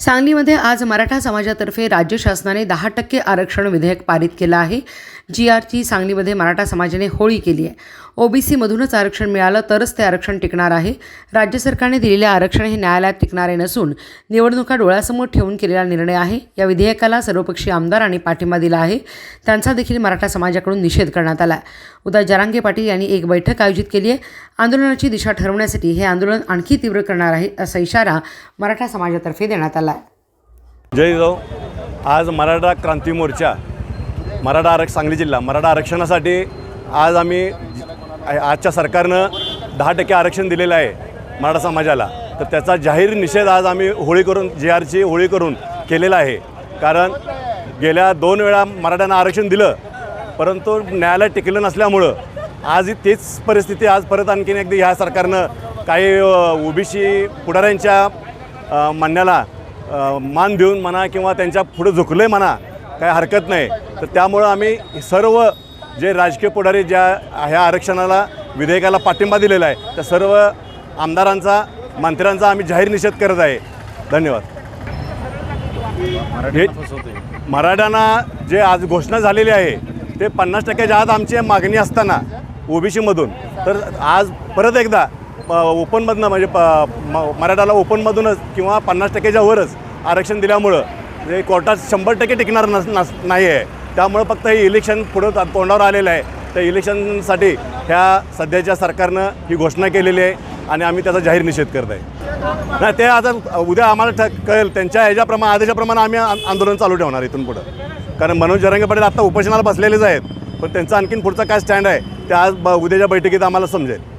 सांगलीमध्ये आज मराठा समाजातर्फे राज्य शासनाने दहा टक्के आरक्षण विधेयक पारित केलं आहे. जी आरची सांगलीमध्ये मराठा समाजाने होळी केली आहे. ओबीसीमधूनच आरक्षण मिळालं तरच ते आरक्षण टिकणार आहे. राज्य सरकारने दिलेले आरक्षण हे न्यायालयात टिकणारे नसून निवडणुका डोळ्यासमोर ठेवून केलेला निर्णय आहे. या विधेयकाला सर्वपक्षीय आमदारांनी पाठिंबा दिला आहे. त्यांचा देखील मराठा समाजाकडून निषेध करण्यात आला उदा. जरांगे पाटील यांनी एक बैठक आयोजित केली आहे. आंदोलनाची दिशा ठरवण्यासाठी हे आंदोलन आणखी तीव्र करणार आहे असा इशारा मराठा समाजातर्फे देण्यात आला जय जाऊ आज मराठा क्रांती मोर्चा मराठा आरक्ष सांगली जिल्हा मराठा आरक्षणासाठी आज आम्ही आजच्या सरकारनं दहा टक्के आरक्षण दिलेलं आहे मराठा समाजाला. तर त्याचा जाहीर निषेध आज आम्ही होळी करून जे आरची होळी करून केलेला आहे. कारण गेल्या दोन वेळा मराठ्यांना आरक्षण दिलं परंतु न्यायालय टिकलं नसल्यामुळं आज तेच परिस्थिती आज परत आणखीन एकदा ह्या सरकारनं काही ओबीसी पुढाऱ्यांच्या म्हणण्याला मान देऊन म्हणा किंवा त्यांच्या पुढे झुकलं आहे म्हणा काही हरकत नाही. तर त्यामुळं आम्ही सर्व जे राजकीय पुढारी ज्या ह्या आरक्षणाला विधेयकाला पाठिंबा दिलेला आहे त्या सर्व आमदारांचा मंत्र्यांचा आम्ही जाहीर निषेध करत आहे. धन्यवाद. हे मराठ्यांना जे आज घोषणा झालेली आहे ते पन्नास टक्क्याच्या आत आमची मागणी असताना ओबीसीमधून तर आज परत एकदा ओपनमधनं म्हणजे प म- मराठाला ओपनमधूनच किंवा पन्नास टक्क्याच्या वरच आरक्षण दिल्यामुळं म्हणजे कोर्टात शंभर टक्के टिकणार नस नस नाही आहे त्यामुळं फक्त हे इलेक्शन पुढं तोंडावर आलेलं आहे. त्या इलेक्शनसाठी ह्या सध्याच्या सरकारनं ही घोषणा केलेली आहे आणि आम्ही त्याचा जाहीर निषेध करत आहे. नाही ते आता उद्या आम्हाला ठ- कळेल. त्यांच्या ह्याच्याप्रमाणे आदेशाप्रमाणे आम्ही आंदोलन चालू ठेवणार इथून पुढं. कारण मनोज जरंगे पाटील आता उपोषणाला बसलेलेच आहेत. पण त्यांचा आणखीन पुढचा काय स्टँड आहे ते आज ब- उद्याच्या बैठकीत आम्हाला समजेल.